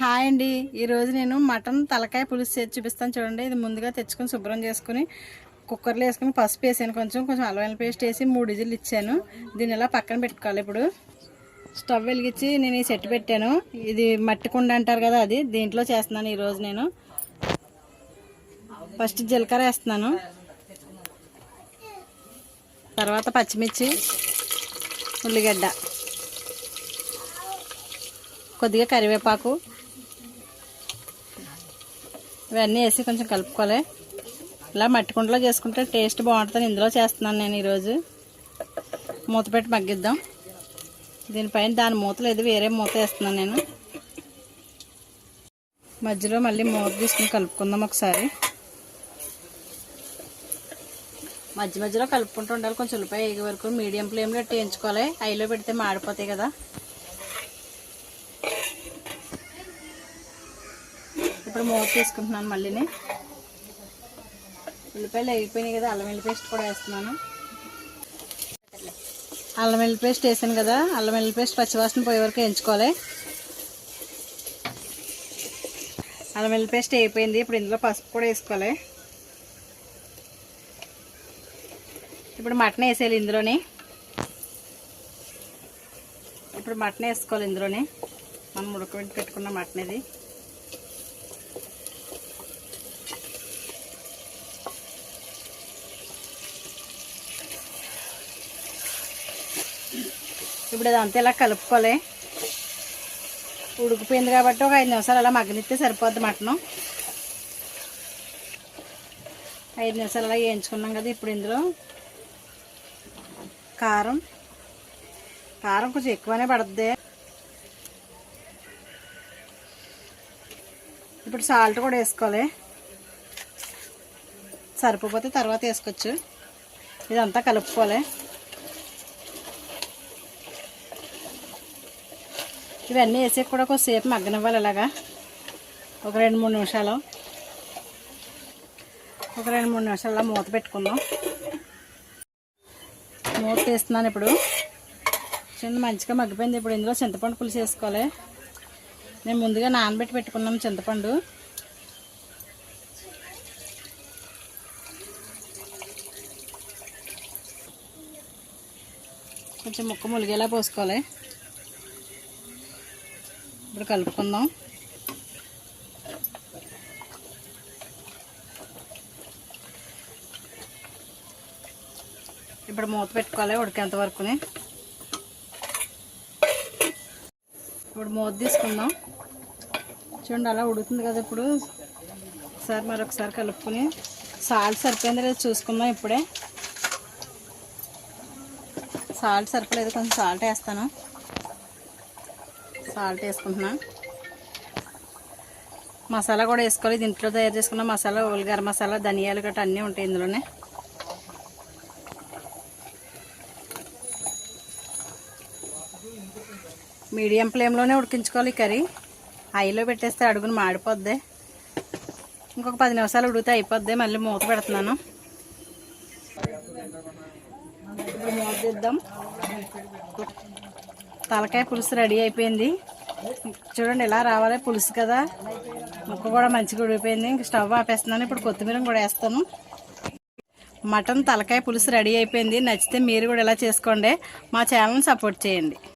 Hi అండి. ఈరోజు నేను మటన్ తలకాయ పులుసు చేసి చూపిస్తాను చూడండి. ఇది ముందుగా తెచ్చుకొని శుభ్రం చేసుకుని కుక్కర్లో వేసుకుని పసుపు వేసాను. కొంచెం కొంచెం అల్లం పేస్ట్ వేసి మూడు విజిల్లు ఇచ్చాను. దీన్ని ఇలా పక్కన పెట్టుకోవాలి ఇప్పుడు? స్టవ్ వెలిగించి నేను ఈ సెట్ పెట్టాను. ఇది మట్టి కుండ అంటారు కదా అది. దీంట్లో చేస్తున్నాను ఈరోజు నేను. ఫస్ట్ జీలకర్ర వేస్తున్నాను. తర్వాత పచ్చిమిర్చి ఉల్లిగడ్డ. కొద్దిగా కరివేపాకు. ఇవన్నీ వేసి కొంచెం కలుపుకోవాలి. ఇలా మట్టి కుండలో చేసుకుంటే టేస్ట్ బాగుంటుంది ఇందులో చేస్తున్నాను నేను ఈరోజు. మూత పెట్టి మగ్గిద్దాం. దీనిపైన దాని మూత లేదు వేరే మూత వేస్తున్నాను నేను. మధ్యలో మళ్ళీ మూత తీసుకుని కలుపుకుందాం ఒకసారి. మధ్య మధ్యలో కలుపుకుంటూ ఉండాలి. కొంచెం ఉల్లిపాయ వేగే వరకు మీడియం ఫ్లేమ్లో పెట్టి వేయించుకోవాలి. ఐలో పెడితే మాడిపోతాయి కదా. ఇప్పుడు మూత తీసుకుంటున్నాను మళ్ళీని. ఉల్లిపాయలు అయిపోయినాయి కదా అల్లం వెల్లి పేస్ట్ కూడా వేస్తున్నాను. అల్లం వెల్లి పేస్ట్ వేసాను కదా అల్లం వెల్లి పేస్ట్ పచ్చివాసన పోయే వరకు ఎంచుకోవాలి అల్లం వెల్లి పేస్ట్ అయిపోయింది ఇప్పుడు ఇందులో పసుపు కూడా వేసుకోవాలి. ఇప్పుడు మటన్ వేసేయాలి ఇందులోని. ఇప్పుడు మటన్ వేసుకోవాలి ఇందులోని. మనం ఉడకబెట్టి పెట్టుకున్న మటన్ ఇది. ఇప్పుడు అదంతా ఇలా కలుపుకోవాలి. ఉడికిపోయింది కాబట్టి ఒక ఐదు నిమిషాలు అలా మగ్గనిస్తే సరిపోద్ది మటను. ఐదు నిమిషాలు అలా వేయించుకున్నాం కదా ఇప్పుడు ఇందులో కారం. కారం కొంచెం ఎక్కువనే పడుతుంది ఇప్పుడు సాల్ట్ కూడా వేసుకోవాలి. సరిపోతే తర్వాత వేసుకోవచ్చు. ఇదంతా కలుపుకోవాలి. ఇవన్నీ వేసి కూడా కొద్దిసేపు మగ్గనివ్వాలి ఇలాగా. ఒక రెండు మూడు నిమిషాలు. ఒక రెండు మూడు నిమిషాలు మూత పెట్టుకుందాం. మూత తీస్తున్నాను ఇప్పుడు. చిన్న మంచిగా మగ్గిపోయింది ఇప్పుడు. ఇందులో చింతపండు పులుసు వేసుకోవాలి. నేను ముందుగా నానబెట్టి పెట్టుకున్నాం చింతపండు. కొంచెం ముక్క ములిగేలా పోసుకోవాలి. ఇప్పుడు కలుపుకుందాం. ఇప్పుడు మూత పెట్టుకోవాలి ఉడికేంత వరకుని. ఇప్పుడు మూత తీసుకుందాం. చూడండి అలా ఉడుకుతుంది కదా ఇప్పుడు. ఒకసారి మరొకసారి కలుపుకొని. సాల్ట్ సరిపోయింది లేదు చూసుకుందాం ఇప్పుడే. సాల్ట్ సరిపోలేదు కొంచెం సాల్ట్ వేస్తాను. సాల్ట్ వేసుకుంటున్నా. మసాలా కూడా వేసుకోవాలి. దీంట్లో తయారు చేసుకున్న మసాలా ఉల్లిగర మసాలా ధనియాలు గట్రా అన్నీ ఉంటాయి ఇందులోనే. మీడియం ఫ్లేమ్లోనే ఉడికించుకోవాలి కర్రీ. హైలో పెట్టేస్తే అడుగును మాడిపోద్ది. ఇంకొక పది నిమిషాలు ఉడికితే అయిపోద్ది. మళ్ళీ మూత పెడుతున్నాను. ఇప్పుడు మూత తీద్దాం. తలకాయ పులుసు రెడీ అయిపోయింది. చూడండి ఇలా రావాలి పులుసు కదా. ముక్క కూడా మంచిగా ఉడిపోయింది ఇంక స్టవ్ ఆపేస్తున్నాను. ఇప్పుడు కొత్తిమీర కూడా వేస్తాను. మటన్ తలకాయ పులుసు రెడీ అయిపోయింది. నచ్చితే మీరు కూడా ఇలా చేసుకోండి. మా ఛానల్ని సపోర్ట్ చేయండి.